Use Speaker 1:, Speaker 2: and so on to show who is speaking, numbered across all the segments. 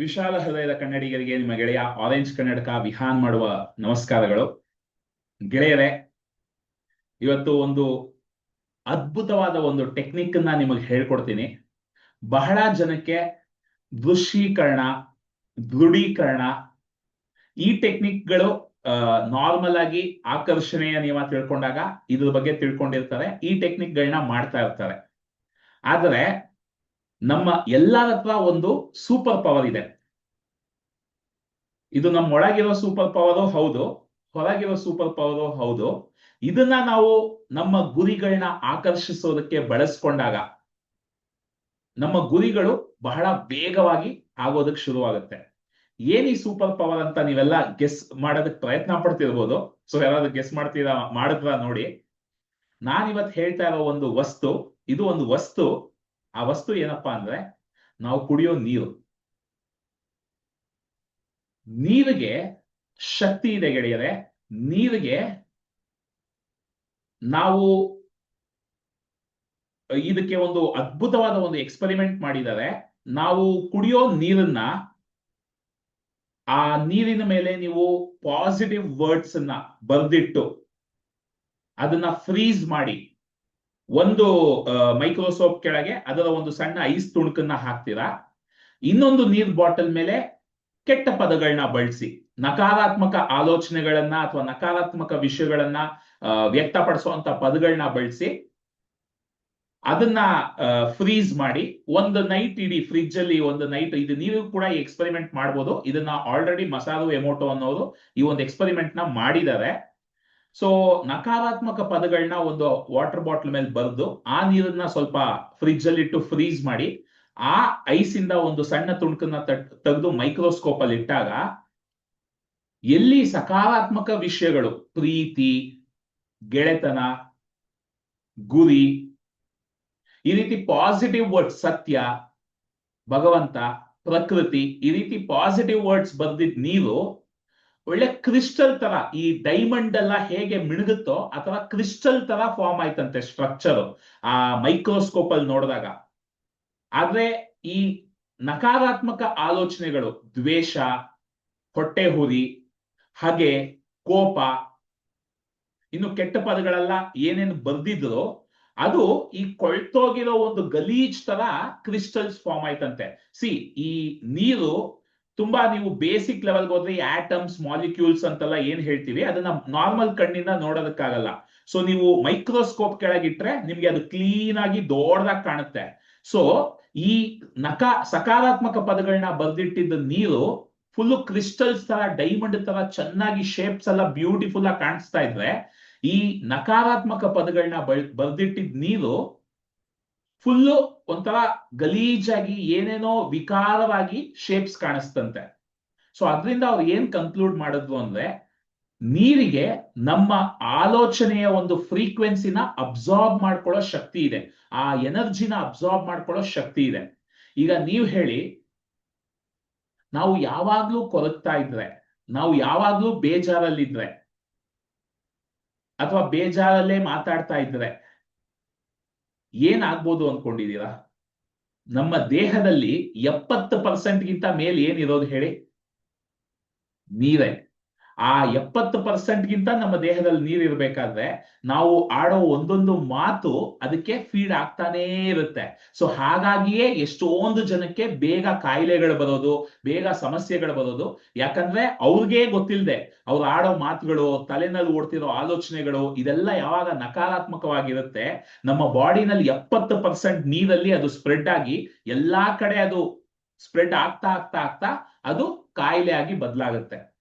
Speaker 1: ವಿಶಾಲ ಹೃದಯದ ಕನ್ನಡಿಗರಿಗೆ, ನಿಮ್ಮ ಗೆಳೆಯ ಆರೆಂಜ್ ಕನ್ನಡಕ ವಿಹಾನ್ ಮಾಡುವ ನಮಸ್ಕಾರಗಳು. ಗೆಳೆಯರೇ, ಇವತ್ತು ಒಂದು ಅದ್ಭುತವಾದ ಒಂದು ಟೆಕ್ನಿಕ್ ಅನ್ನ ನಿಮಗೆ ಹೇಳ್ಕೊಡ್ತೀನಿ. ಬಹಳ ಜನಕ್ಕೆ ದೃಶ್ಯೀಕರಣ, ದೃಢೀಕರಣ, ಈ ಟೆಕ್ನಿಕ್ಗಳು ನಾರ್ಮಲ್ ಆಗಿ ಆಕರ್ಷಣೆಯ ನಿಯಮ ತಿಳ್ಕೊಂಡಾಗ ಇದ್ರ ಬಗ್ಗೆ ತಿಳ್ಕೊಂಡಿರ್ತಾರೆ, ಈ ಟೆಕ್ನಿಕ್ಗಳನ್ನ ಮಾಡ್ತಾ ಇರ್ತಾರೆ. ಆದರೆ ನಮ್ಮ ಎಲ್ಲರ ಹತ್ರ ಒಂದು ಸೂಪರ್ ಪವರ್ ಇದೆ. ಇದು ನಮ್ಮ ಒಳಗಿರೋ ಸೂಪರ್ ಪವರು ಹೌದು, ಹೊರಗಿರೋ ಸೂಪರ್ ಪವರು ಹೌದು, ಇದನ್ನ ನಾವು ನಮ್ಮ ಗುರಿಗಳನ್ನ ಆಕರ್ಷಿಸೋದಕ್ಕೆ ಬಳಸ್ಕೊಂಡಾಗ ನಮ್ಮ ಗುರಿಗಳು ಬಹಳ ಬೇಗವಾಗಿ ಆಗೋದಕ್ಕೆ ಶುರುವಾಗುತ್ತೆ. ಏನ್ ಈ ಸೂಪರ್ ಪವರ್ ಅಂತ ನೀವೆಲ್ಲ ಗೆಸ್ ಮಾಡೋದಕ್ಕೆ ಪ್ರಯತ್ನ ಪಡ್ತಿರ್ಬೋದು? ಸೊ ಯಾರಾದ್ರೂ ಗೆಸ್ ಮಾಡ್ತೀರಾ, ಮಾಡಿದ್ರ ನೋಡಿ. ನಾನಿವತ್ ಹೇಳ್ತಾ ಇರೋ ಒಂದು ವಸ್ತು, ಇದು ಒಂದು ವಸ್ತು ಆ ವಸ್ತು ಏನಪ್ಪಾ ಅಂದ್ರೆ ನಾವು ಕುಡಿಯೋ ನೀರು. ನೀರಿಗೆ ಶಕ್ತಿ ಇದೆ ಗೆಳೆಯರೆ. ನೀರಿಗೆ ನಾವು ಇದಕ್ಕೆ ಒಂದು ಅದ್ಭುತವಾದ ಒಂದು ಎಕ್ಸ್ಪೆರಿಮೆಂಟ್ ಮಾಡಿದರೆ ನಾವು ಕುಡಿಯೋ ನೀರನ್ನ ಆ ನೀರಿನ ಮೇಲೆ ನೀವು ಪಾಸಿಟಿವ್ ವರ್ಡ್ಸ್ ಅನ್ನ ಬರೆದಿಟ್ಟು ಅದನ್ನ ಫ್ರೀಸ್ ಮಾಡಿ. ಒಂದು ಮೈಕ್ರೋಸೋಪ್ ಕೆಳಗೆ ಅದರ ಒಂದು ಸಣ್ಣ ಐಸ್ ತುಣುಕನ್ನ ಹಾಕ್ತೀರಾ? ಇನ್ನೊಂದು ನೀರ್ ಬಾಟಲ್ ಮೇಲೆ ಕೆಟ್ಟ ಪದಗಳನ್ನ ಬಳಸಿ, ನಕಾರಾತ್ಮಕ ಆಲೋಚನೆಗಳನ್ನ ಅಥವಾ ನಕಾರಾತ್ಮಕ ವಿಷಯಗಳನ್ನ ವ್ಯಕ್ತಪಡಿಸುವಂತ ಪದಗಳನ್ನ ಬಳಸಿ, ಅದನ್ನ ಫ್ರೀಸ್ ಮಾಡಿ, ಒಂದು ನೈಟ್ ಇಡೀ ಫ್ರಿಜ್ ಅಲ್ಲಿ ಒಂದು ನೈಟ್ ಇದು ನೀವು ಕೂಡ ಈ ಎಕ್ಸ್ಪೆರಿಮೆಂಟ್ ಮಾಡ್ಬೋದು. ಇದನ್ನ ಆಲ್ರೆಡಿ ಮಸಾಲು, ಎಮೋಟೋ ಅನ್ನೋರು ಈ ಒಂದು ಎಕ್ಸ್ಪೆರಿಮೆಂಟ್ನ ಮಾಡಿದ್ದಾರೆ. ಸೊ ನಕಾರಾತ್ಮಕ ಪದಗಳನ್ನ ಒಂದು ವಾಟರ್ ಬಾಟಲ್ ಮೇಲೆ ಬರೆದು ಆ ನೀರನ್ನ ಸ್ವಲ್ಪ ಫ್ರಿಜ್ ಅಲ್ಲಿ ಇಟ್ಟು ಫ್ರೀಸ್ ಮಾಡಿ, ಆ ಐಸ್ ಇಂದ ಒಂದು ಸಣ್ಣ ತುಣುಕನ್ನ ತೆಗೆದು ಮೈಕ್ರೋಸ್ಕೋಪ್ ಅಲ್ಲಿ ಇಟ್ಟಾಗ ಎಲ್ಲಿ ಸಕಾರಾತ್ಮಕ ವಿಷಯಗಳು, ಪ್ರೀತಿ, ಗೆಳೆತನ, ಗುರಿ, ಈ ರೀತಿ ಪಾಸಿಟಿವ್ ವರ್ಡ್ಸ್ ಸತ್ಯ, ಭಗವಂತ, ಪ್ರಕೃತಿ, ಈ ರೀತಿ ಪಾಸಿಟಿವ್ ವರ್ಡ್ಸ್ ಬರ್ದಿದ್ ನೀರು ಒಳ್ಳೆ ಕ್ರಿಸ್ಟಲ್ ತರ ಈ ಡೈಮಂಡ್ ಎಲ್ಲ ಹೇಗೆ ಮಿಣುಗುತ್ತೋ ಅಥವಾ ಕ್ರಿಸ್ಟಲ್ ತರ ಫಾರ್ಮ್ ಆಯ್ತಂತೆ ಸ್ಟ್ರಕ್ಚರ್ ಆ ಮೈಕ್ರೋಸ್ಕೋಪ್ ಅಲ್ಲಿ ನೋಡಿದಾಗ. ಆದ್ರೆ ಈ ನಕಾರಾತ್ಮಕ ಆಲೋಚನೆಗಳು, ದ್ವೇಷ, ಹೊಟ್ಟೆ ಹುರಿ ಹಾಗೆ ಕೋಪ, ಇನ್ನು ಕೆಟ್ಟ ಪದಗಳೆಲ್ಲ ಏನೇನು ಬರ್ದಿದ್ರು ಅದು ಈ ಕೊಳ್ತೋಗಿರೋ ಒಂದು ಗಲೀಜ್ ತರ ಕ್ರಿಸ್ಟಲ್ಸ್ ಫಾರ್ಮ್ ಆಯ್ತಂತೆ. ಸಿ ಈ ನೀರು ತುಂಬಾ ನೀವು ಬೇಸಿಕ್ ಲೆವೆಲ್ಗೆ ಹೋದ್ರೆ ಆಟಮ್ಸ್ ಮಾಲಿಕ್ಯೂಲ್ಸ್ ಅಂತೆಲ್ಲ ಏನ್ ಹೇಳ್ತೀವಿ? ಅದನ್ನ ನಾರ್ಮಲ್ ಕಣ್ಣಿಂದ ನೋಡೋದಕ್ಕಾಗಲ್ಲ. ಸೊ ನೀವು ಮೈಕ್ರೋಸ್ಕೋಪ್ ಕೆಳಗಿಟ್ರೆ ನಿಮ್ಗೆ ಅದು ಕ್ಲೀನ್ ಆಗಿ ದೊಡ್ಡದಾಗಿ ಕಾಣುತ್ತೆ. ಸೊ ಈ ನಕ ಸಕಾರಾತ್ಮಕ ಪದಗಳನ್ನ ಬರ್ದಿಟ್ಟಿದ್ದ ನೀರು ಫುಲ್ ಕ್ರಿಸ್ಟಲ್ಸ್ ತರ ಡೈಮಂಡ್ ತರ ಚೆನ್ನಾಗಿ ಶೇಪ್ಸ್ ಎಲ್ಲ ಬ್ಯೂಟಿಫುಲ್ ಆಗಿ ಕಾಣಿಸ್ತಾ ಇದ್ರೆ ಈ ನಕಾರಾತ್ಮಕ ಪದಗಳನ್ನ ಬರ್ದಿಟ್ಟಿದ್ ನೀರು ಫುಲ್ಲು ಒಂಥರ ಗಲೀಜಾಗಿ ಏನೇನೋ ವಿಕಾರವಾಗಿ ಶೇಪ್ಸ್ ಕಾಣಿಸ್ತಂತೆ. ಸೊ ಅದರಿಂದ ಅವ್ರು ಏನ್ ಕನ್ಕ್ಲೂಡ್ ಮಾಡಿದ್ವು ಅಂದ್ರೆ, ನೀರಿಗೆ ನಮ್ಮ ಆಲೋಚನೆಯ ಒಂದು ಫ್ರೀಕ್ವೆನ್ಸಿನ ಅಬ್ಸಾರ್ಬ್ ಮಾಡ್ಕೊಳ್ಳೋ ಶಕ್ತಿ ಇದೆ. ಆ ಎನರ್ಜಿನ ಅಬ್ಸಾರ್ಬ್ ಮಾಡ್ಕೊಳ್ಳೋ ಶಕ್ತಿ ಇದೆ. ಈಗ ನೀವು ಹೇಳಿ, ನಾವು ಯಾವಾಗ್ಲೂ ಕೊರಗ್ತಾ ಇದ್ರೆ, ನಾವು ಯಾವಾಗ್ಲೂ ಬೇಜಾರಲ್ಲಿದ್ರೆ, ಅಥವಾ ಬೇಜಾರಲ್ಲೇ ಮಾತಾಡ್ತಾ ಇದ್ರೆ ಏನಾಗ್ಬೋದು ಅನ್ಕೊಂಡಿದ್ದೀರಾ? ನಮ್ಮ ದೇಹದಲ್ಲಿ ಎಪ್ಪತ್ತು ಪರ್ಸೆಂಟ್ಗಿಂತ ಮೇಲೆ ಏನಿರೋದು ಹೇಳಿ? ನೀರೇ ಆ ಎಪ್ಪತ್ತು ಪರ್ಸೆಂಟ್ಗಿಂತ ನಮ್ಮ ದೇಹದಲ್ಲಿ ನೀರು ಇರಬೇಕಾದ್ರೆ ನಾವು ಆಡೋ ಒಂದೊಂದು ಮಾತು ಅದಕ್ಕೆ ಫೀಡ್ ಆಗ್ತಾನೇ ಇರುತ್ತೆ. ಸೊ ಹಾಗಾಗಿಯೇ ಎಷ್ಟೊಂದು ಜನಕ್ಕೆ ಬೇಗ ಕಾಯಿಲೆಗಳು ಬರೋದು, ಬೇಗ ಸಮಸ್ಯೆಗಳು ಬರೋದು. ಯಾಕಂದ್ರೆ ಅವ್ರಿಗೆ ಗೊತ್ತಿಲ್ಲದೆ ಅವ್ರು ಆಡೋ ಮಾತುಗಳು, ತಲೆನಲ್ಲಿ ಓಡ್ತಿರೋ ಆಲೋಚನೆಗಳು, ಇದೆಲ್ಲ ಯಾವಾಗ ನಕಾರಾತ್ಮಕವಾಗಿರುತ್ತೆ, ನಮ್ಮ ಬಾಡಿನಲ್ಲಿ ಎಪ್ಪತ್ತು ಪರ್ಸೆಂಟ್ ನೀರಲ್ಲಿ ಅದು ಸ್ಪ್ರೆಡ್ ಆಗಿ ಎಲ್ಲಾ ಕಡೆ ಅದು ಸ್ಪ್ರೆಡ್ ಆಗ್ತಾ ಆಗ್ತಾ ಆಗ್ತಾ ಅದು ಕಾಯಿಲೆ ಆಗಿ ಬದಲಾಗುತ್ತೆ.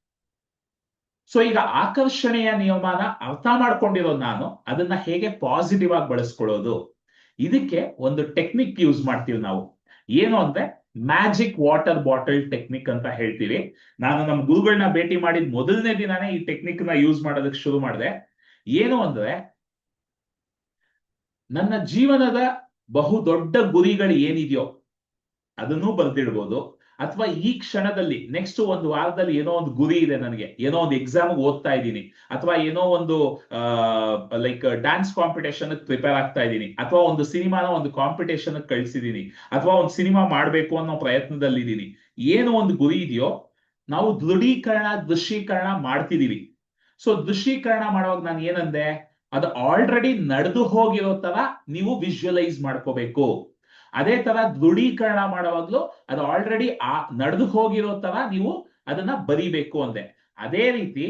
Speaker 1: ಸೊ ಈಗ ಆಕರ್ಷಣೆಯ ನಿಯಮನ ಅರ್ಥ ಮಾಡ್ಕೊಂಡಿರೋ ನಾನು, ಅದನ್ನ ಹೇಗೆ ಪಾಸಿಟಿವ್ ಆಗಿ ಬಳಸ್ಕೊಳ್ಳೋದು? ಇದಕ್ಕೆ ಒಂದು ಟೆಕ್ನಿಕ್ ಯೂಸ್ ಮಾಡ್ತೀವಿ ನಾವು. ಏನು ಅಂದ್ರೆ ಮ್ಯಾಜಿಕ್ ವಾಟರ್ ಬಾಟಲ್ ಟೆಕ್ನಿಕ್ ಅಂತ ಹೇಳ್ತೀವಿ. ನಾನು ನಮ್ಮ ಗುರುಗಳನ್ನ ಭೇಟಿ ಮಾಡಿದ ಮೊದಲನೇ ದಿನಾನೇ ಈ ಟೆಕ್ನಿಕ್ನ ಯೂಸ್ ಮಾಡೋದಕ್ಕೆ ಶುರು ಮಾಡಿದೆ. ಏನು ಅಂದ್ರೆ ನನ್ನ ಜೀವನದ ಬಹು ದೊಡ್ಡ ಗುರಿಗಳು ಏನಿದೆಯೋ ಅದನ್ನೂ ಬರ್ದಿಡ್ಬೋದು. ಅಥವಾ ಈ ಕ್ಷಣದಲ್ಲಿ ನೆಕ್ಸ್ಟ್ ಒಂದು ವಾರದಲ್ಲಿ ಏನೋ ಒಂದು ಗುರಿ ಇದೆ ನನಗೆ, ಏನೋ ಒಂದು ಎಕ್ಸಾಮ್ ಓದ್ತಾ ಇದ್ದೀನಿ, ಅಥವಾ ಏನೋ ಒಂದು ಲೈಕ್ ಡ್ಯಾನ್ಸ್ ಕಾಂಪಿಟೇಷನ್ ಪ್ರಿಪೇರ್ ಆಗ್ತಾ ಇದ್ದೀನಿ, ಅಥವಾ ಒಂದು ಸಿನಿಮಾನ ಒಂದು ಕಾಂಪಿಟೇಷನ್ ಕಳಿಸಿದೀನಿ ಅಥವಾ ಒಂದು ಸಿನಿಮಾ ಮಾಡಬೇಕು ಅನ್ನೋ ಪ್ರಯತ್ನದಲ್ಲಿ ಇದ್ದೀನಿ, ಏನೋ ಒಂದು ಗುರಿ ಇದೆಯೋ, ನಾವು ದೃಢೀಕರಣ, ದೃಶ್ಯೀಕರಣ ಮಾಡ್ತಿದೀವಿ ಸೊ ದೃಶ್ಯೀಕರಣ ಮಾಡುವಾಗ ನಾನು ಏನಂದೆ, ಅದು ಆಲ್ರೆಡಿ ನಡೆದು ಹೋಗಿರೋ ತರ ನೀವು ವಿಜುವಲೈಸ್ ಮಾಡ್ಕೋಬೇಕು. ಅದೇ ತರ ದೃಢೀಕರಣ ಮಾಡುವಾಗ್ಲೂ ಅದು ಆಲ್ರೆಡಿ ಆ ನಡೆದು ಹೋಗಿರೋ ತರ ನೀವು ಅದನ್ನ ಬರಿಬೇಕು ಅಂದೆ. ಅದೇ ರೀತಿ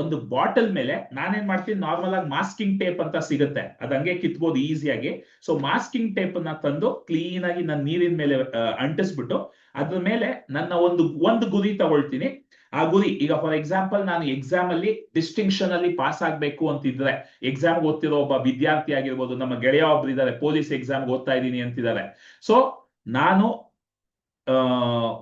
Speaker 1: ಒಂದು ಬಾಟಲ್ ಮೇಲೆ ನಾನೇನ್ ಮಾಡ್ತೀನಿ? ನಾರ್ಮಲ್ ಆಗಿ ಮಾಸ್ಕಿಂಗ್ ಟೇಪ್ ಅಂತ ಸಿಗುತ್ತೆ. ಅದ್ ಹಂಗೆ ಕಿತ್ಬೋದು ಈಸಿಯಾಗಿ ಸೊ ಮಾಸ್ಕಿಂಗ್ ಟೇಪ್ ಅನ್ನ ತಂದು ಕ್ಲೀನ್ ಆಗಿ ನನ್ನ ನೀರಿನ ಮೇಲೆ ಅಂಟಿಸ್ಬಿಟ್ಟು ಅದ್ರ ಮೇಲೆ ನನ್ನ ಒಂದು ಒಂದು ಗುರಿ ತಗೊಳ್ತೀನಿ. ಆ ಗುರಿ ಈಗ ಫಾರ್ ಎಕ್ಸಾಂಪಲ್ ನಾನು ಎಕ್ಸಾಮ್ ಅಲ್ಲಿ ಡಿಸ್ಟಿಂಕ್ಷನ್ ಅಲ್ಲಿ ಪಾಸ್ ಆಗ್ಬೇಕು ಅಂತಿದ್ರೆ ಎಕ್ಸಾಮ್ ಓದ್ತಿರೋ ಒಬ್ಬ ವಿದ್ಯಾರ್ಥಿ ಆಗಿರ್ಬೋದು, ನಮ್ಮ ಗೆಳೆಯ ಒಬ್ರು ಇದ್ದಾರೆ ಪೊಲೀಸ್ ಎಕ್ಸಾಮ್ ಓದ್ತಾ ಇದ್ದೀನಿ ಅಂತಿದ್ದಾರೆ. ಸೊ ನಾನು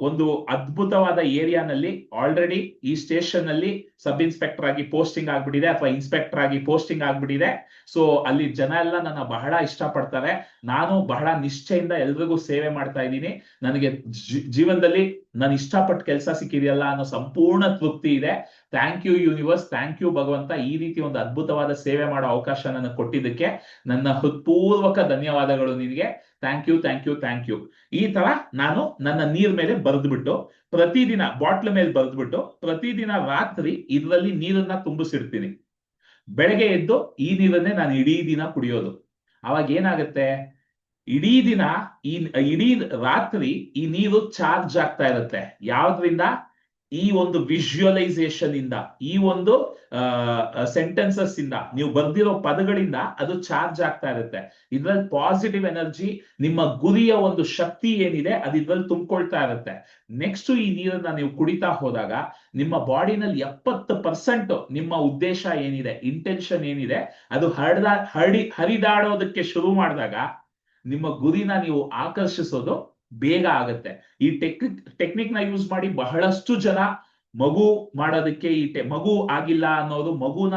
Speaker 1: ಒಂದು ಅದ್ಭುತವಾದ ಏರಿಯಾನಲ್ಲಿ ಆಲ್ರೆಡಿ ಈ ಸ್ಟೇಷನ್ ಅಲ್ಲಿ ಸಬ್ ಇನ್ಸ್ಪೆಕ್ಟರ್ ಆಗಿ ಪೋಸ್ಟಿಂಗ್ ಆಗ್ಬಿಟ್ಟಿದೆ ಅಥವಾ ಇನ್ಸ್ಪೆಕ್ಟರ್ ಆಗಿ ಪೋಸ್ಟಿಂಗ್ ಆಗ್ಬಿಟ್ಟಿದೆ. ಸೊ ಅಲ್ಲಿ ಜನ ಎಲ್ಲ ನನ್ನ ಬಹಳ ಇಷ್ಟಪಡ್ತಾರೆ. ನಾನು ಬಹಳ ನಿಶ್ಚಯಿಂದ ಎಲ್ರಿಗೂ ಸೇವೆ ಮಾಡ್ತಾ ಇದ್ದೀನಿ. ನನಗೆ ಜೀವನದಲ್ಲಿ ನಾನು ಇಷ್ಟಪಟ್ಟು ಕೆಲಸ ಸಿಕ್ಕಿದೆಯಲ್ಲ ಅನ್ನೋ ಸಂಪೂರ್ಣ ತೃಪ್ತಿ ಇದೆ. Thank you universe thank you ಭಗವಂತ. ಈ ರೀತಿ ಒಂದು ಅದ್ಭುತವಾದ ಸೇವೆ ಮಾಡೋ ಅವಕಾಶ ನನಗೆ ಕೊಟ್ಟಿದ್ದಕ್ಕೆ ನನ್ನ ಹೃತ್ಪೂರ್ವಕ ಧನ್ಯವಾದಗಳು ನಿನಗೆ. Thank you thank you thank you ಈ ತರ ನಾನು ನನ್ನ ನೀರ್ ಮೇಲೆ ಬರೆದ್ಬಿಟ್ಟು ಪ್ರತಿದಿನ ಬಾಟ್ಲ್ ಮೇಲೆ ಬರೆದ್ಬಿಟ್ಟು ಪ್ರತಿದಿನ ರಾತ್ರಿ ಇದರಲ್ಲಿ ನೀರನ್ನ ತುಂಬಿಸಿರ್ತೀನಿ ಬೆಳಗ್ಗೆ ಎದ್ದು ಈ ನೀರನ್ನೇ ನಾನು ಇಡೀ ದಿನ ಕುಡಿಯೋದು. ಅವಾಗ ಏನಾಗುತ್ತೆ? ಇಡೀ ದಿನ ಈ, ಇಡೀ ರಾತ್ರಿ ಈ ನೀರು ಚಾರ್ಜ್ ಆಗ್ತಾ ಇರುತ್ತೆ. ಯಾವ್ದ್ರಿಂದ? ಈ ಒಂದು ವಿಜುವಲೈಸೇಷನ್ ಇಂದ, ಈ ಒಂದು ಸೆಂಟೆನ್ಸಸ್ ಇಂದ, ನೀವು ಬರ್ದಿರೋ ಪದಗಳಿಂದ ಅದು ಚಾರ್ಜ್ ಆಗ್ತಾ ಇರುತ್ತೆ. ಇದ್ರಲ್ಲಿ ಪಾಸಿಟಿವ್ ಎನರ್ಜಿ ನಿಮ್ಮ ಗುರಿಯ ಒಂದು ಶಕ್ತಿ ಏನಿದೆ, ಅದು ಇದ್ರಲ್ಲಿ ತುಂಬಿಕೊಳ್ತಾ ಇರುತ್ತೆ. ನೆಕ್ಸ್ಟ್ ಈ ನೀರನ್ನ ನೀವು ಕುಡಿತಾ ಹೋದಾಗ, ನಿಮ್ಮ ಬಾಡಿನಲ್ಲಿ ಎಪ್ಪತ್ತು ಪರ್ಸೆಂಟ್ ನಿಮ್ಮ ಉದ್ದೇಶ ಏನಿದೆ ಇಂಟೆನ್ಷನ್ ಏನಿದೆ, ಅದು ಹರಡ ಹರಡಿ, ಹರಿದಾಡೋದಕ್ಕೆ ಶುರು ಮಾಡಿದಾಗ, ನಿಮ್ಮ ಗುರಿನ ನೀವು ಆಕರ್ಷಿಸೋದು ಬೇಗ ಆಗತ್ತೆ. ಈ ಟೆಕ್ನಿಕ್ ಟೆಕ್ನಿಕ್ನ ಯೂಸ್ ಮಾಡಿ ಬಹಳಷ್ಟು ಜನ ಮಗು ಮಾಡೋದಕ್ಕೆ ಈ ಟೆ- ಮಗು ಆಗಿಲ್ಲ ಅನ್ನೋದು ಮಗುನ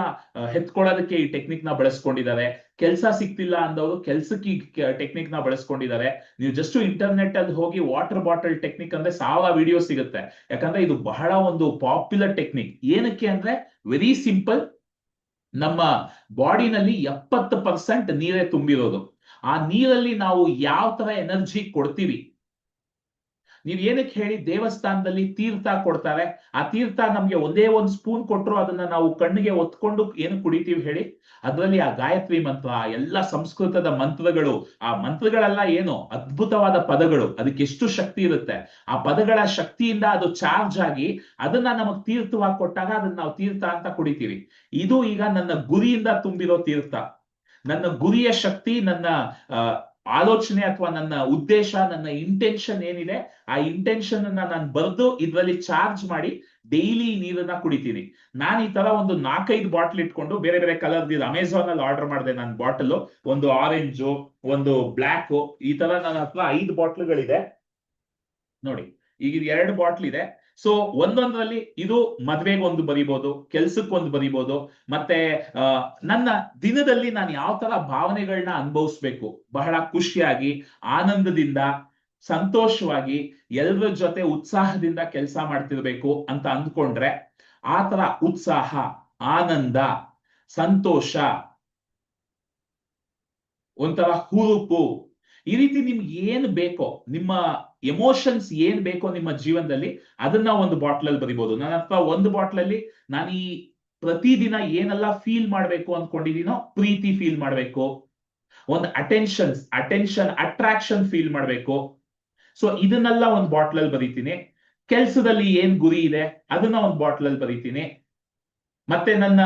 Speaker 1: ಹೆತ್ಕೊಳ್ಳೋದಕ್ಕೆ ಈ ಟೆಕ್ನಿಕ್ನ ಬಳಸ್ಕೊಂಡಿದ್ದಾರೆ. ಕೆಲಸ ಸಿಗ್ತಿಲ್ಲ ಅಂದವರು ಕೆಲ್ಸಕ್ಕೆ ಈ ಟೆಕ್ನಿಕ್ನ ಬಳಸ್ಕೊಂಡಿದ್ದಾರೆ. ನೀವು ಜಸ್ಟ್ ಇಂಟರ್ನೆಟ್ ಅಲ್ಲಿ ಹೋಗಿ ವಾಟರ್ ಬಾಟಲ್ ಟೆಕ್ನಿಕ್ ಅಂದ್ರೆ ಸಾವಿರ ವಿಡಿಯೋ ಸಿಗುತ್ತೆ. ಯಾಕಂದ್ರೆ ಇದು ಬಹಳ ಒಂದು ಪಾಪ್ಯುಲರ್ ಟೆಕ್ನಿಕ್ ಏನಕ್ಕೆ ಅಂದ್ರೆ ವೆರಿ ಸಿಂಪಲ್ ನಮ್ಮ ಬಾಡಿನಲ್ಲಿ ಎಪ್ಪತ್ತು ಪರ್ಸೆಂಟ್ ನೀರೇ ತುಂಬಿರೋದು. ಆ ನೀರಲ್ಲಿ ನಾವು ಯಾವ ತರ ಎನರ್ಜಿ ಕೊಡ್ತೀವಿ? ನೀವ್ ಏನಕ್ಕೆ ಹೇಳಿ ದೇವಸ್ಥಾನದಲ್ಲಿ ತೀರ್ಥ ಕೊಡ್ತಾರೆ? ಆ ತೀರ್ಥ ನಮ್ಗೆ ಒಂದೇ ಒಂದ್ ಸ್ಪೂನ್ ಕೊಟ್ಟರು ಅದನ್ನ ನಾವು ಕಣ್ಣಿಗೆ ಒತ್ಕೊಂಡು ಏನು ಕುಡಿತೀವಿ ಹೇಳಿ? ಅದರಲ್ಲಿ ಆ ಗಾಯತ್ರಿ ಮಂತ್ರ, ಆ ಎಲ್ಲ ಸಂಸ್ಕೃತದ ಮಂತ್ರಗಳು, ಆ ಮಂತ್ರಗಳೆಲ್ಲ ಏನು? ಅದ್ಭುತವಾದ ಪದಗಳು. ಅದಕ್ಕೆ ಎಷ್ಟು ಶಕ್ತಿ ಇರುತ್ತೆ? ಆ ಪದಗಳ ಶಕ್ತಿಯಿಂದ ಅದು ಚಾರ್ಜ್ ಆಗಿ ಅದನ್ನ ನಮಗ್ ತೀರ್ಥವಾಗಿ ಕೊಟ್ಟಾಗ ಅದನ್ನ ನಾವು ತೀರ್ಥ ಅಂತ ಕುಡಿತೀವಿ. ಇದು ಈಗ ನನ್ನ ಗುರಿಯಿಂದ ತುಂಬಿರೋ ತೀರ್ಥ. ನನ್ನ ಗುರಿಯ ಶಕ್ತಿ, ನನ್ನ ಆಲೋಚನೆ ಅಥವಾ ನನ್ನ ಉದ್ದೇಶ, ನನ್ನ ಇಂಟೆನ್ಷನ್ ಏನಿದೆ, ಆ ಇಂಟೆನ್ಷನ್ ಅನ್ನ ನಾನು ಬರೆದು ಇದ್ರಲ್ಲಿ ಚಾರ್ಜ್ ಮಾಡಿ ಡೈಲಿ ನೀರನ್ನ ಕುಡಿತೀನಿ. ನಾನು ಈ ತರ ಒಂದು ನಾಲ್ಕೈದು ಬಾಟ್ಲ್ ಇಟ್ಕೊಂಡು ಬೇರೆ ಬೇರೆ ಕಲರ್ ಇದು ಅಮೆಝಾನ್ ಅಲ್ಲಿ ಆರ್ಡರ್ ಮಾಡಿದೆ ನನ್ನ ಬಾಟಲ್ ಒಂದು ಆರೆಂಜು ಒಂದು ಬ್ಲ್ಯಾಕ್ ಈ ತರ ನನ್ನ ಹತ್ರ ಐದು ಬಾಟ್ಲ್ಗಳಿದೆ ನೋಡಿ, ಈಗ ಎರಡು ಬಾಟ್ಲ್ ಇದೆ. ಸೊ ಒಂದೊಂದರಲ್ಲಿ ಇದು ಮದ್ವೆಗೆ ಒಂದು ಬರಿಬೋದು, ಕೆಲ್ಸಕ್ಕೊಂದು ಬರಿಬೋದು, ಮತ್ತೆ ನನ್ನ ದಿನದಲ್ಲಿ ನಾನು ಯಾವ ತರ ಭಾವನೆಗಳನ್ನ ಅನುಭವಿಸ್ಬೇಕು? ಬಹಳ ಖುಷಿಯಾಗಿ, ಆನಂದದಿಂದ, ಸಂತೋಷವಾಗಿ ಎಲ್ಲರ ಜೊತೆ ಉತ್ಸಾಹದಿಂದ ಕೆಲಸ ಮಾಡ್ತಿರ್ಬೇಕು ಅಂತ ಅಂದ್ಕೊಂಡ್ರೆ, ಆ ತರ ಉತ್ಸಾಹ, ಆನಂದ, ಸಂತೋಷ, ಒಂಥರ ಹುರುಪು ಈ ರೀತಿ ನಿಮ್ಗೆ ಏನ್ ಬೇಕೋ, ನಿಮ್ಮ ಎಮೋಷನ್ಸ್ ಏನ್ ಬೇಕೋ ನಿಮ್ಮ ಜೀವನದಲ್ಲಿ ಅದನ್ನ ಒಂದು ಬಾಟ್ಲ್ ಅಲ್ಲಿ ಬರಿಬಹುದು ನಾನು ಅಥವಾ ಒಂದು ಬಾಟ್ಲ್ ಅಲ್ಲಿ ನಾನು ಈ ಪ್ರತಿದಿನ ಏನೆಲ್ಲ ಫೀಲ್ ಮಾಡ್ಬೇಕು ಅನ್ಕೊಂಡಿದೀನೋ, ಪ್ರೀತಿ ಫೀಲ್ ಮಾಡ್ಬೇಕು. ಒಂದು ಅಟೆನ್ಷನ್ಸ್ ಅಟೆನ್ಷನ್ ಅಟ್ರಾಕ್ಷನ್ ಫೀಲ್ ಮಾಡ್ಬೇಕು. ಸೊ ಇದನ್ನೆಲ್ಲ ಒಂದು ಬಾಟ್ಲ್ ಅಲ್ಲಿ ಬರೀತೀನಿ. ಕೆಲ್ಸದಲ್ಲಿ ಏನ್ ಗುರಿ ಇದೆ, ಅದನ್ನ ಒಂದು ಬಾಟ್ಲ್ ಅಲ್ಲಿ ಬರೀತೀನಿ. ಮತ್ತೆ ನನ್ನ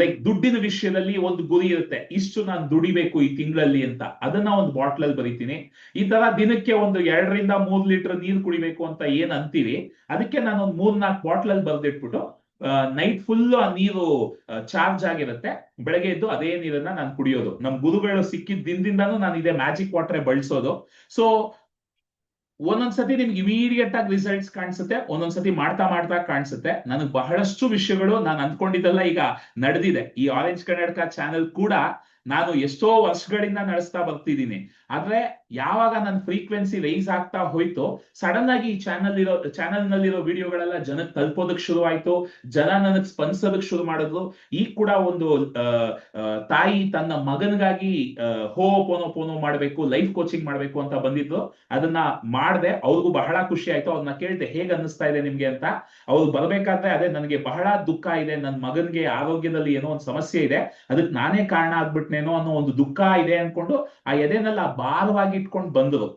Speaker 1: ಲೈಕ್ ದುಡ್ಡಿನ ವಿಷಯದಲ್ಲಿ ಒಂದು ಗುರಿ ಇರುತ್ತೆ. ಇಷ್ಟು ನಾನು ದುಡಿಬೇಕು ಈ ತಿಂಗಳಲ್ಲಿ ಅಂತ. ಅದನ್ನ ಒಂದು ಬಾಟ್ಲ್ ಅಲ್ಲಿ ಬರೀತೀನಿ. ಈ ತರ ದಿನಕ್ಕೆ ಒಂದು ಎರಡರಿಂದ ಮೂರ್ ಲೀಟರ್ ನೀರು ಕುಡಿಬೇಕು ಅಂತ ಏನ್ ಅಂತೀವಿ ಅದಕ್ಕೆ ನಾನು ಒಂದು ಮೂರ್ ನಾಲ್ಕು ಬಾಟ್ಲ್ ಅಲ್ಲಿ ಬರ್ದಿಟ್ಬಿಟ್ಟು ನೈಟ್ ಫುಲ್ ಆ ನೀರು ಚಾರ್ಜ್ ಆಗಿರುತ್ತೆ. ಬೆಳಗ್ಗೆ ಎದ್ದು ಅದೇ ನೀರನ್ನ ನಾನು ಕುಡಿಯೋದು. ನಮ್ ಗುರುಗಳು ಸಿಕ್ಕಿದ ದಿನದಿಂದಾನು ನಾನು ಇದೇ ಮ್ಯಾಜಿಕ್ ವಾಟರ್ ಬಳಸೋದು. ಸೊ ಒಂದೊಂದ್ಸತಿ ನಿಮ್ಗೆ ಇಮಿಡಿಯೇಟ್ ಆಗಿ ರಿಸಲ್ಟ್ಸ್ ಕಾಣಿಸುತ್ತೆ ಒಂದೊಂದ್ಸತಿ ಮಾಡ್ತಾ ಮಾಡ್ತಾ ಕಾಣಿಸುತ್ತೆ. ನನಗೆ ಬಹಳಷ್ಟು ವಿಷಯಗಳು ನಾನು ಅಂದ್ಕೊಂಡಿದ್ದೆಲ್ಲ ಈಗ ನಡೆದಿದೆ. ಈ ಆರೆಂಜ್ ಕರ್ನಾಟಕ ಚಾನೆಲ್ ಕೂಡ ನಾನು ಎಷ್ಟೋ ವರ್ಷಗಳಿಂದ ನಡೆಸ್ತಾ ಬರ್ತಿದ್ದೀನಿ. ಆದ್ರೆ ಯಾವಾಗ ನನ್ನ ಫ್ರೀಕ್ವೆನ್ಸಿ ರೈಸ್ ಆಗ್ತಾ ಹೋಯ್ತು ಸಡನ್ ಆಗಿ ಈ ಚಾನಲ್ ಇರೋ ಚಾನಲ್ ನಲ್ಲಿರೋ ವಿಡಿಯೋಗಳೆಲ್ಲ ಜನಕ್ಕೆ ತಲುಪೋದಕ್ ಶುರು ಆಯ್ತು ಜನ ನನಗ್ ಸ್ಪಂದಿಸೋದಕ್ ಶುರು ಮಾಡಿದ್ರು. ಈಗ ಕೂಡ ಒಂದು ತಾಯಿ ತನ್ನ ಮಗನಿಗಾಗಿ ಹೋ, ಪೋನೋ ಪೋನೋ ಮಾಡ್ಬೇಕು ಲೈಫ್ ಕೋಚಿಂಗ್ ಮಾಡ್ಬೇಕು ಅಂತ ಬಂದಿದ್ರು. ಅದನ್ನ ಮಾಡ್ದೆ, ಅವ್ರಿಗೂ ಬಹಳ ಖುಷಿ ಆಯ್ತು. ಅವ್ರನ್ನ ಕೇಳ್ದೆ, ಹೇಗ್ ಅನ್ನಿಸ್ತಾ ಇದೆ ನಿಮ್ಗೆ ಅಂತ. ಅವ್ರು ಬರ್ಬೇಕಾದ್ರೆ ಅದೇ ನನಗೆ ಬಹಳ ದುಃಖ ಇದೆ. ನನ್ನ ಮಗನ್ಗೆ ಆರೋಗ್ಯದಲ್ಲಿ ಏನೋ ಒಂದು ಸಮಸ್ಯೆ ಇದೆ. ಅದಕ್ಕೆ ನಾನೇ ಕಾರಣ ಆಗ್ಬಿಟ್ನೇನೋ ಅನ್ನೋ ಒಂದು ದುಃಖ ಇದೆ ಅನ್ಕೊಂಡು ಆ ಎದೆನೆಲ್ಲ ಭಾರವಾಗಿ ಇಟ್ಕೊಂಡು ಬಂದ್ರು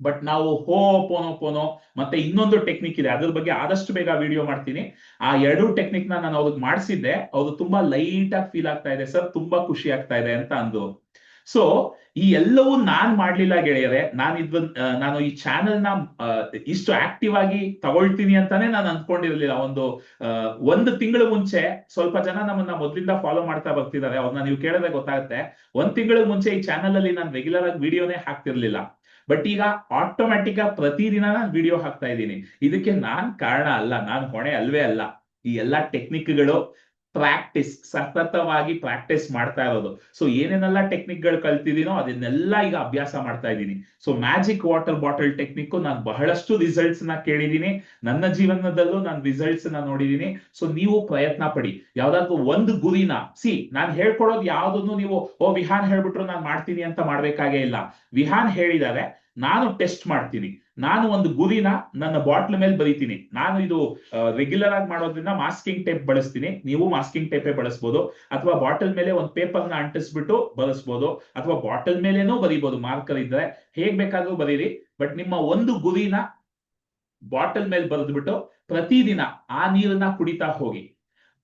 Speaker 1: ಬಟ್ ನಾವು ಹೋ, ಪೋನೋ ಪೋನೋ ಮತ್ತೆ ಇನ್ನೊಂದು ಟೆಕ್ನಿಕ್ ಇದೆ. ಅದ್ರ ಬಗ್ಗೆ ಆದಷ್ಟು ಬೇಗ ವಿಡಿಯೋ ಮಾಡ್ತೀನಿ. ಆ ಎರಡು ಟೆಕ್ನಿಕ್ನ ನಾನು ಅವ್ರಿಗೆ ಮಾಡಿಸಿದ್ದೆ. ಅವ್ರು ತುಂಬಾ ಲೈಟ್ ಆಗಿ ಫೀಲ್ ಆಗ್ತಾ ಇದೆ. ಸರ್, ತುಂಬಾ ಖುಷಿ ಆಗ್ತಾ ಇದೆ ಅಂತ ಅಂದ್ರು ಸೊ ಈ ಎಲ್ಲವೂ ನಾನ್ ಮಾಡ್ಲಿಲ್ಲ ಗೆಳೆಯರೆ. ನಾನು ಇದ್ ನಾನು ಈ ಚಾನೆಲ್ನ ಇಷ್ಟು ಆಕ್ಟಿವ್ ಆಗಿ ತಗೊಳ್ತೀನಿ ಅಂತಾನೆ ನಾನು ಅನ್ಕೊಂಡಿರ್ಲಿಲ್ಲ ಒಂದು ಒಂದು ತಿಂಗಳು ಮುಂಚೆ ಸ್ವಲ್ಪ ಜನ ನಮ್ಮನ್ನ ಮೊದಲಿಂದ ಫಾಲೋ ಮಾಡ್ತಾ ಬರ್ತಿದ್ದಾರೆ ಅವ್ರನ್ನ ನೀವು ಕೇಳಿದ್ರೆ ಗೊತ್ತಾಗುತ್ತೆ. ಒಂದ್ ತಿಂಗಳ ಮುಂಚೆ ಈ ಚಾನೆಲ್ ಅಲ್ಲಿ ನಾನು ರೆಗ್ಯುಲರ್ ಆಗಿ ವಿಡಿಯೋನೇ ಹಾಕ್ತಿರ್ಲಿಲ್ಲ. ಬಟ್ ಈಗ ಆಟೋಮ್ಯಾಟಿಕ್ ಆಗಿ ಪ್ರತಿದಿನ ನಾನು ವಿಡಿಯೋ ಹಾಕ್ತಾ ಇದ್ದೀನಿ. ಇದಕ್ಕೆ ನಾನ್ ಕಾರಣ ಅಲ್ಲ. ನಾನ್ ಹೊಣೆ ಅಲ್ವೇ ಅಲ್ಲ. ಈ ಎಲ್ಲಾ ಟೆಕ್ನಿಕ್ಗಳು ಪ್ರಾಕ್ಟೀಸ್ ಸತತವಾಗಿ ಪ್ರಾಕ್ಟೀಸ್ ಮಾಡ್ತಾ ಇರೋದು. ಸೊ ಏನೇನೆಲ್ಲ ಟೆಕ್ನಿಕ್ಗಳು ಕಲ್ತಿದ್ದೀನೋ ಅದನ್ನೆಲ್ಲ ಈಗ ಅಭ್ಯಾಸ ಮಾಡ್ತಾ ಇದ್ದೀನಿ. So magic water bottle technique ನಾನು ಬಹಳಷ್ಟು ರಿಸಲ್ಟ್ಸ್ನ ಕೇಳಿದೀನಿ ನನ್ನ ಜೀವನದಲ್ಲೂ ನಾನು ರಿಸಲ್ಟ್ಸ್ನ ನೋಡಿದೀನಿ ಸೊ ನೀವು ಪ್ರಯತ್ನ ಪಡಿ. ಯಾವ್ದಾದ್ರು ಒಂದು ಗುರಿನ, ಸಿ, ನಾನು ಹೇಳ್ಕೊಡೋದು ಯಾವ್ದನ್ನು ನೀವು, ಓ, ವಿಹಾನ್ ಹೇಳ್ಬಿಟ್ರು ನಾನು ಮಾಡ್ತೀನಿ ಅಂತ ಮಾಡ್ಬೇಕಾಗೇ ಇಲ್ಲ. ವಿಹಾನ್ ಹೇಳಿದ್ದಾರೆ ನಾನು ಟೆಸ್ಟ್ ಮಾಡ್ತೀನಿ. ನಾನು ಒಂದು ಗುರಿನ ನನ್ನ ಬಾಟ್ಲ್ ಮೇಲೆ ಬರೀತೀನಿ. ನಾನು ಇದು ರೆಗ್ಯುಲರ್ ಆಗಿ ಮಾಡೋದ್ರಿಂದ ಮಾಸ್ಕಿಂಗ್ ಟೇಪ್ ಬಳಸ್ತೀನಿ. ನೀವು ಮಾಸ್ಕಿಂಗ್ ಟೇಪೇ ಬಳಸ್ಬೋದು. ಅಥವಾ ಬಾಟಲ್ ಮೇಲೆ ಒಂದು ಪೇಪರ್ನ ಅಂಟಿಸ್ಬಿಟ್ಟು ಬಳಸ್ಬೋದು ಅಥವಾ ಬಾಟಲ್ ಮೇಲೇನೂ ಬರೀಬಹುದು ಮಾರ್ಕರ್ ಇದ್ರೆ. ಹೇಗ್ ಬೇಕಾದ್ರೂ ಬರೀರಿ. ಬಟ್ ನಿಮ್ಮ ಒಂದು ಗುರಿನ ಬಾಟಲ್ ಮೇಲೆ ಬರೆದ್ಬಿಟ್ಟು ಪ್ರತಿದಿನ ಆ ನೀರನ್ನ ಕುಡಿತಾ ಹೋಗಿ.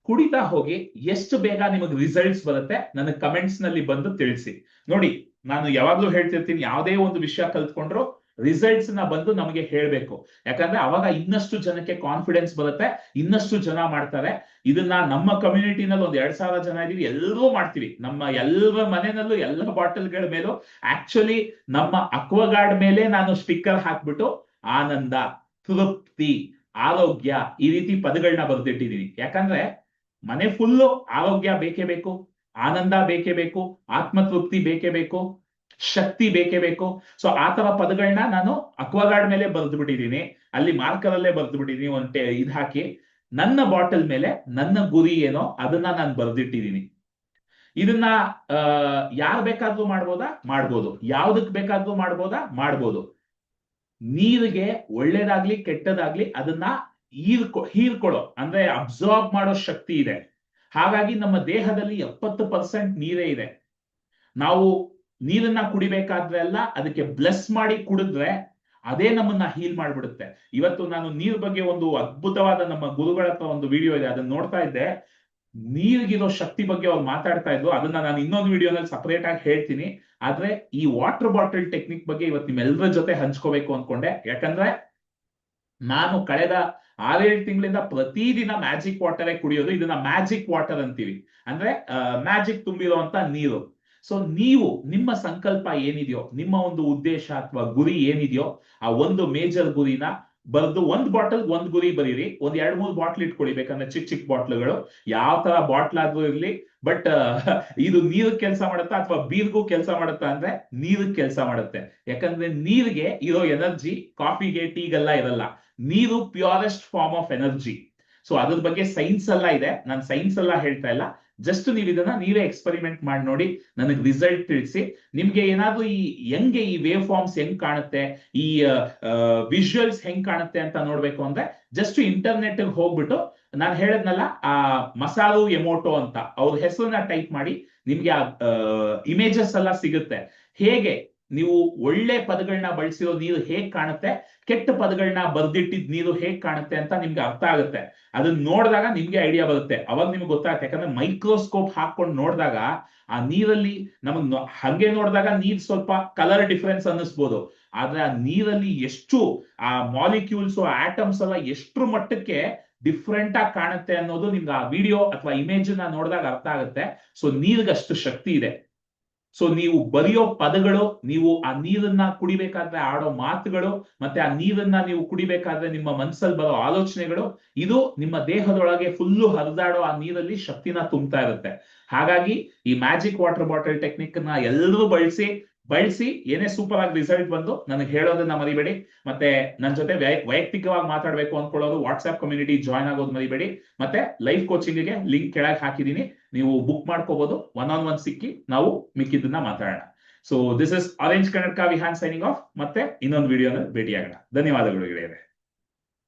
Speaker 1: ಕುಡಿತಾ ಹೋಗಿ ಎಷ್ಟು ಬೇಗ ನಿಮಗೆ ರಿಸಲ್ಟ್ಸ್ ಬರುತ್ತೆ? ನನಗೆ ಕಮೆಂಟ್ಸ್ನಲ್ಲಿ ಬಂದು ತಿಳಿಸಿ. ನೋಡಿ ನಾನು ಯಾವಾಗ್ಲೂ ಹೇಳ್ತಿರ್ತೀನಿ, ಯಾವುದೇ ಒಂದು ವಿಷಯ ಕಲ್ತ್ಕೊಂಡ್ರು ರಿಸಲ್ಟ್ಸ್ನ ಬಂದು ನಮಗೆ ಹೇಳ್ಬೇಕು. ಯಾಕಂದ್ರೆ ಅವಾಗ ಇನ್ನಷ್ಟು ಜನಕ್ಕೆ ಕಾನ್ಫಿಡೆನ್ಸ್ ಬರುತ್ತೆ, ಇನ್ನಷ್ಟು ಜನ ಮಾಡ್ತಾರೆ. ಇದನ್ನ ನಮ್ಮ ಕಮ್ಯುನಿಟಿನಲ್ಲಿ ಒಂದ್ ಎರಡ್ ಸಾವಿರ ಜನ ಇದೀವಿ, ಎಲ್ಲರೂ ಮಾಡ್ತೀವಿ. ನಮ್ಮ ಎಲ್ಲರ ಮನೆಯಲ್ಲೂ ಎಲ್ಲ ಬಾಟಲ್ಗಳ ಮೇಲೂ ಆಕ್ಚುಲಿ ನಮ್ಮ ಅಕ್ವಗಾರ್ಡ್ ಮೇಲೆ ನಾನು ಸ್ಟಿಕ್ಕರ್ ಹಾಕ್ಬಿಟ್ಟು ಆನಂದ, ತೃಪ್ತಿ, ಆರೋಗ್ಯ ಈ ರೀತಿ ಪದಗಳನ್ನ ಬರೆದಿಟ್ಟಿದೀನಿ. ಯಾಕಂದ್ರೆ ಮನೆ ಫುಲ್ಲು ಆರೋಗ್ಯ ಬೇಕೇ ಬೇಕು. ಆನಂದ ಬೇಕೇ ಬೇಕು, ಆತ್ಮತೃಪ್ತಿ ಬೇಕೇ ಬೇಕು, ಶಕ್ತಿ ಬೇಕೇ ಬೇಕು. ಸೊ ಆ ತರ ಪದಗಳನ್ನ ನಾನು ಅಕ್ವಾಗಾರ್ಡ್ ಮೇಲೆ ಬರೆದು ಬಿಟ್ಟಿದ್ದೀನಿ ಅಲ್ಲಿ ಮಾರ್ಕರ್ ಅಲ್ಲೇ ಬರೆದು ಬಿಟ್ಟಿದ್ದೀನಿ ಒಂದ್ ಇದ್ ಹಾಕಿ. ನನ್ನ ಬಾಟಲ್ ಮೇಲೆ ನನ್ನ ಗುರಿ ಏನೋ ಅದನ್ನ ನಾನು ಬರೆದಿಟ್ಟಿದ್ದೀನಿ ಇದನ್ನ ಯಾರ್ ಬೇಕಾದ್ರೂ ಮಾಡ್ಬೋದಾ? ಮಾಡ್ಬೋದು. ಯಾವ್ದಕ್ ಬೇಕಾದ್ರೂ ಮಾಡ್ಬೋದಾ? ಮಾಡ್ಬೋದು. ನೀರಿಗೆ ಒಳ್ಳೇದಾಗ್ಲಿ ಕೆಟ್ಟದಾಗ್ಲಿ ಅದನ್ನ ಹೀರ್ಕೊ, ಹೀರ್ಕೊಳ್ಳೋ, ಅಂದ್ರೆ ಅಬ್ಸಾರ್ಬ್ ಮಾಡೋ ಶಕ್ತಿ ಇದೆ. ಹಾಗಾಗಿ ನಮ್ಮ ದೇಹದಲ್ಲಿ ಎಪ್ಪತ್ತು ಪರ್ಸೆಂಟ್ ನೀರೇ ಇದೆ. ನಾವು ನೀರನ್ನ ಕುಡಿಬೇಕಾದ್ರೆ ಅಲ್ಲ, ಅದಕ್ಕೆ ಬ್ಲೆಸ್ ಮಾಡಿ ಕುಡಿದ್ರೆ ಅದೇ ನಮ್ಮನ್ನ ಹೀಲ್ ಮಾಡ್ಬಿಡುತ್ತೆ. ಇವತ್ತು ನಾನು ನೀರ್ ಬಗ್ಗೆ ಒಂದು ಅದ್ಭುತವಾದ ನಮ್ಮ ಗುರುಗಳ ಒಂದು ವಿಡಿಯೋ ಇದೆ, ಅದನ್ನ ನೋಡ್ತಾ ಇದ್ದೆ. ನೀರಿಗಿರೋ ಶಕ್ತಿ ಬಗ್ಗೆ ಅವ್ರು ಮಾತಾಡ್ತಾ ಇದ್ರು, ಅದನ್ನ ನಾನು ಇನ್ನೊಂದು ವಿಡಿಯೋನಲ್ಲಿ ಸಪರೇಟ್ ಆಗಿ ಹೇಳ್ತೀನಿ. ಆದ್ರೆ ಈ ವಾಟರ್ ಬಾಟಲ್ ಟೆಕ್ನಿಕ್ ಬಗ್ಗೆ ಇವತ್ತು ನಿಮ್ಮೆಲ್ಲರ ಜೊತೆ ಹಂಚ್ಕೋಬೇಕು ಅನ್ಕೊಂಡೆ. ಯಾಕಂದ್ರೆ ನಾನು ಕಳೆದ ಆರೇಳು ತಿಂಗಳಿಂದ ಪ್ರತಿದಿನ ಮ್ಯಾಜಿಕ್ ವಾಟರೇ ಕುಡಿಯೋದು, ಇದನ್ನ ಮ್ಯಾಜಿಕ್ ವಾಟರ್ ಅಂತೀವಿ. ಅಂದ್ರೆ ಮ್ಯಾಜಿಕ್ ತುಂಬಿರುವಂತ ನೀರು. ಸೊ ನೀವು, ನಿಮ್ಮ ಸಂಕಲ್ಪ ಏನಿದೆಯೋ, ನಿಮ್ಮ ಒಂದು ಉದ್ದೇಶ ಅಥವಾ ಗುರಿ ಏನಿದೆಯೋ, ಆ ಒಂದು ಮೇಜರ್ ಗುರಿನ ಬರೆದು ಒಂದ್ ಬಾಟಲ್ ಒಂದ್ ಗುರಿ ಬರೀರಿ. ಒಂದ್ ಎರಡ್ ಮೂರ್ ಬಾಟ್ಲ್ ಇಟ್ಕೊಳ್ಳಿ. ಬೇಕಂದ್ರೆ ಚಿಕ್ಕ ಚಿಕ್ಕ ಬಾಟ್ಲ್ಗಳು ಯಾವ ತರ ಬಾಟ್ಲ್ ಆದ್ರೂ ಇರ್ಲಿ ಬಟ್ ಇದು ನೀರ್ ಕೆಲಸ ಮಾಡುತ್ತಾ ಅಥವಾ ಬೀರ್ಗೂ ಕೆಲಸ ಮಾಡುತ್ತಾ ಅಂದ್ರೆ ನೀರಿಗೆ ಕೆಲಸ ಮಾಡುತ್ತೆ. ಯಾಕಂದ್ರೆ ನೀರಿಗೆ ಇರೋ ಎನರ್ಜಿ ಕಾಫಿಗೆ ಟೀಗೆಲ್ಲ ಇರಲ್ಲ. ನೀರು purest form of energy so ಅದ್ರ ಬಗ್ಗೆ ಸೈನ್ಸ್ ಎಲ್ಲ ಇದೆ. ನಾನು ಸೈನ್ಸ್ ಎಲ್ಲ ಹೇಳ್ತಾ ಇಲ್ಲ. ಜಸ್ಟ್ ನೀವು ಇದನ್ನ ನೀವೇ ಎಕ್ಸ್ಪೆರಿಮೆಂಟ್ ಮಾಡಿ ನೋಡಿ, ನನಗೆ ರಿಸಲ್ಟ್ ತಿಳಿಸಿ. ನಿಮ್ಗೆ ಏನಾದ್ರೂ ಈ ಹೆಂಗೆ ಈ ವೇವ್ ಫಾರ್ಮ್ಸ್ ಹೆಂಗ್ ಕಾಣುತ್ತೆ, ಈ ವಿಜುವಲ್ಸ್ ಹೆಂಗ್ ಕಾಣುತ್ತೆ ಅಂತ ನೋಡ್ಬೇಕು ಅಂದ್ರೆ ಜಸ್ಟ್ ಇಂಟರ್ನೆಟ್ ಹೋಗ್ಬಿಟ್ಟು ನಾನು ಹೇಳದ್ನಲ್ಲ, ಆ ಮಸಾಲು ಎಮೋಟೋ ಅಂತ. ಅವ್ರ ಹೆಸರನ್ನ ಟೈಪ್ ಮಾಡಿ ನಿಮ್ಗೆ ಆ ಇಮೇಜಸ್ ಎಲ್ಲ ಸಿಗುತ್ತೆ. ಹೇಗೆ? ನೀವು ಒಳ್ಳೆ ಪದಗಳನ್ನ ಬಳಸಿರೋ ನೀರು ಹೇಗ್ ಕಾಣುತ್ತೆ? ಕೆಟ್ಟ ಪದಗಳನ್ನ ಬರ್ದಿಟ್ಟಿದ್ ನೀರು ಹೇಗ್ ಕಾಣುತ್ತೆ ಅಂತ ನಿಮ್ಗೆ ಅರ್ಥ ಆಗುತ್ತೆ. ಅದನ್ನ ನೋಡಿದಾಗ ನಿಮ್ಗೆ ಐಡಿಯಾ ಬರುತ್ತೆ. ಅವಾಗ ನಿಮ್ಗೆ ಗೊತ್ತಾಗುತ್ತೆ. ಯಾಕಂದ್ರೆ ಮೈಕ್ರೋಸ್ಕೋಪ್ ಹಾಕೊಂಡು ನೋಡಿದಾಗ ಆ ನೀರಲ್ಲಿ ನಮಗ್ ಹಂಗೆ ನೋಡಿದಾಗ ನೀರ್ ಸ್ವಲ್ಪ ಕಲರ್ ಡಿಫರೆನ್ಸ್ ಅನ್ನಿಸ್ಬೋದು. ಆದ್ರೆ ಆ ನೀರಲ್ಲಿ ಎಷ್ಟು, ಆ ಮಾಲಿಕ್ಯೂಲ್ಸ್ ಆಟಮ್ಸ್ ಎಲ್ಲ ಎಷ್ಟು ಮಟ್ಟಕ್ಕೆ ಡಿಫ್ರೆಂಟ್ ಆಗಿ ಕಾಣುತ್ತೆ ಅನ್ನೋದು ನಿಮ್ಗೆ ಆ ವಿಡಿಯೋ ಅಥವಾ ಇಮೇಜ್ನ ನೋಡಿದಾಗ ಅರ್ಥ ಆಗುತ್ತೆ. ಸೊ ನೀರ್ಗಷ್ಟು ಶಕ್ತಿ ಇದೆ. ಸೊ ನೀವು ಬರೆಯೋ ಪದಗಳು, ನೀವು ಆ ನೀರನ್ನ ಕುಡಿಬೇಕಾದ್ರೆ ಆಡೋ ಮಾತುಗಳು, ಮತ್ತೆ ಆ ನೀರನ್ನ ನೀವು ಕುಡಿಬೇಕಾದ್ರೆ ನಿಮ್ಮ ಮನಸ್ಸಲ್ಲಿ ಬರೋ ಆಲೋಚನೆಗಳು, ಇದು ನಿಮ್ಮ ದೇಹದೊಳಗೆ ಫುಲ್ಲು ಹರಿದಾಡೋ ಆ ನೀರಲ್ಲಿ ಶಕ್ತಿನ ತುಂಬ್ತಾ ಇರುತ್ತೆ. ಹಾಗಾಗಿ ಈ ಮ್ಯಾಜಿಕ್ ವಾಟರ್ ಬಾಟಲ್ ಟೆಕ್ನಿಕ್ನ ಎಲ್ಲರೂ ಬಳಸಿ ಬಳಸಿ ಏನೇ ಸೂಪರ್ ಆಗಿ ರಿಸಲ್ಟ್ ಬಂದು ನನಗೆ ಹೇಳೋದನ್ನ ಮರಿಬೇಡಿ. ಮತ್ತೆ ನನ್ನ ಜೊತೆ ವೈಯಕ್ತಿಕವಾಗಿ ಮಾತಾಡಬೇಕು ಅನ್ಕೊಳ್ಳೋದು ವಾಟ್ಸ್ಆಪ್ ಕಮ್ಯುನಿಟಿ ಜಾಯ್ನ್ ಆಗೋದು ಮರಿಬೇಡಿ. ಮತ್ತೆ ಲೈಫ್ ಕೋಚಿಂಗ್ಗೆ ಲಿಂಕ್ ಕೆಳಗೆ ಹಾಕಿದೀನಿ. ನೀವು ಬುಕ್ ಮಾಡ್ಕೋಬಹುದು ಒನ್ ಆನ್ ಒನ್ ಸಿಕ್ಕಿ ನಾವು ಮಿಕ್ಕಿದ್ದನ್ನ ಮಾತಾಡೋಣ. ಸೊ ದಿಸ್ ಇಸ್ ಆರೆಂಜ್ ಕನ್ನಡಕ ವಿಹಾನ್ ಸೈನಿಂಗ್ ಆಫ್ ಮತ್ತೆ ಇನ್ನೊಂದು ವಿಡಿಯೋನಲ್ಲಿ ಭೇಟಿಯಾಗೋಣ. ಧನ್ಯವಾದಗಳು ಗೆಳೆಯರೆ.